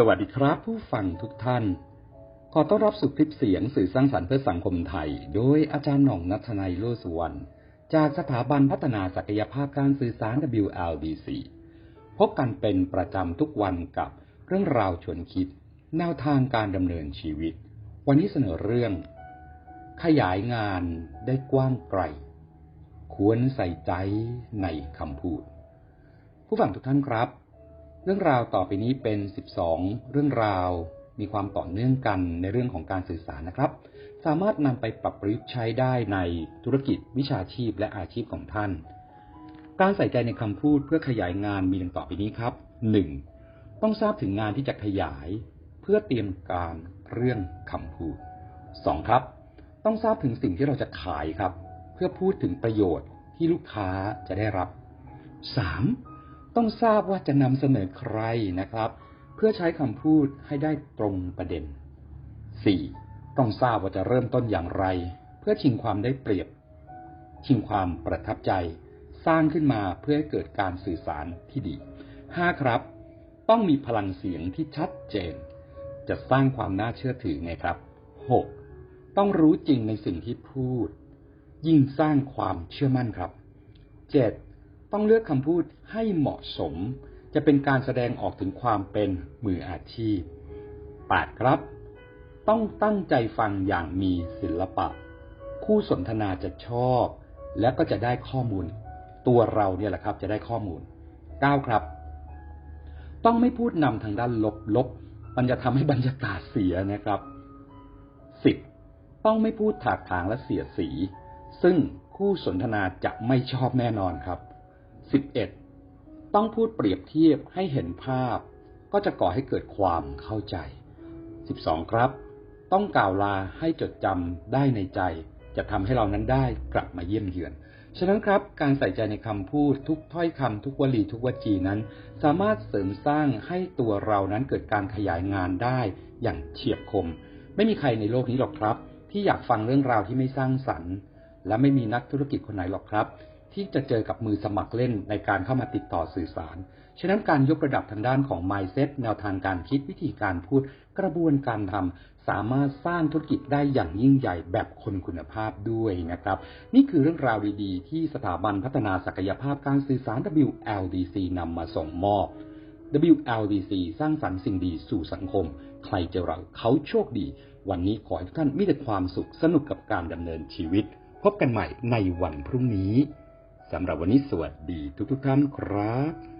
สวัสดีครับ ผู้ฟังทุกท่าน ขอต้อนรับสู่คลิปเสียงสื่อสร้างสรรค์เพื่อสังคมไทย โดยอาจารย์หน่องนัทนัยโลสุวรรณจากสถาบันพัฒนาศักยภาพการสื่อสาร WLDC พบกันเป็นประจำทุกวันกับเรื่องราวชวนคิด แนวทางการดำเนินชีวิต วันนี้เสนอเรื่อง ขยายงานได้กว้างไกล ควรใส่ใจในคำพูด ผู้ฟังทุกท่านครับ รื่องราวต่อไปนี้เป็น 12 เรื่องราว มีความต่อเนื่องกันในเรื่องของการสื่อสารนะครับ สามารถนำไปปรับประยุกต์ใช้ได้ในธุรกิจวิชาชีพและอาชีพของท่าน การใส่ใจในคำพูดเพื่อขยายงานมีดังต่อไปนี้ครับ 1. ต้องทราบถึงงานที่จะขยาย เพื่อเตรียมการเรื่องคำพูด 2. ครับ ต้องทราบถึงสิ่งที่เราจะขายครับ เพื่อพูดถึงประโยชน์ที่ลูกค้าจะได้รับ 3. ต้องทราบว่าจะนำเสนอใครนะครับ เพื่อใช้คำพูดให้ได้ตรงประเด็น 4. ต้องทราบว่าจะเริ่มต้นอย่างไร เพื่อชิงความได้เปรียบ ชิงความประทับใจ สร้างขึ้นมาเพื่อให้เกิดการสื่อสารที่ดี 5. ครับ ต้องมีพลังเสียงที่ชัดเจน จะสร้างความน่าเชื่อถือไงครับ 6. ต้องรู้จริงในสิ่งที่พูด ยิ่งสร้างความเชื่อมั่นครับ 7. ต้องเลือกคำพูดให้เหมาะสม จะเป็นการแสดงออกถึงความเป็นมืออาชีพ 8. ครับ ต้องตั้งใจฟังอย่างมีศิลปะ คู่สนทนาจะชอบ และก็จะได้ข้อมูล ตัวเราเนี่ยแหละครับจะได้ข้อมูล 9. ครับ ต้องไม่พูดนำทางด้านลบๆมันจะทำให้บรรยากาศเสียนะครับ 10. ต้องไม่พูดถากถางและเสียสี ซึ่งคู่สนทนาจะไม่ชอบแน่นอนครับ 11. ต้องพูดเปรียบเทียบให้เห็นภาพ ก็จะก่อให้เกิดความเข้าใจ 12 ครับ ต้องกล่าวลาให้จดจำได้ในใจ จะทำให้เรานั้นได้กลับมาเยี่ยมเยือน ฉะนั้นครับ การใส่ใจในคำพูดทุกถ้อยคำทุกวลีทุกวจีนั้น สามารถเสริมสร้างให้ตัวเรานั้นเกิดการขยายงานได้อย่างเฉียบคม ไม่มีใครในโลกนี้หรอกครับ ที่อยากฟังเรื่องราวที่ไม่สร้างสรรค์ และไม่มีนักธุรกิจคนไหนหรอกครับ ที่จะเจอกับมือสมัครเล่นในการเข้ามาติดต่อสื่อสาร ฉะนั้นการยกระดับทางด้านของ mindset แนวทางการคิดวิธีการพูด กระบวนการทำสามารถสร้างธุรกิจได้อย่างยิ่งใหญ่แบบคนคุณภาพด้วยนะครับ นี่คือเรื่องราวดีๆ ที่สถาบันพัฒนาศักยภาพการสื่อสาร WLDC นำมาส่งมอบ WLDC สร้างสรรค์สิ่งดีสู่สังคม ใครจะเราเขาโชคดี วันนี้ขอให้ทุกท่านมีแต่ความสุขสนุกกับการดำเนินชีวิต พบกันใหม่ในวันพรุ่งนี้ สำหรับวันนี้สวัสดีทุกๆท่านครับ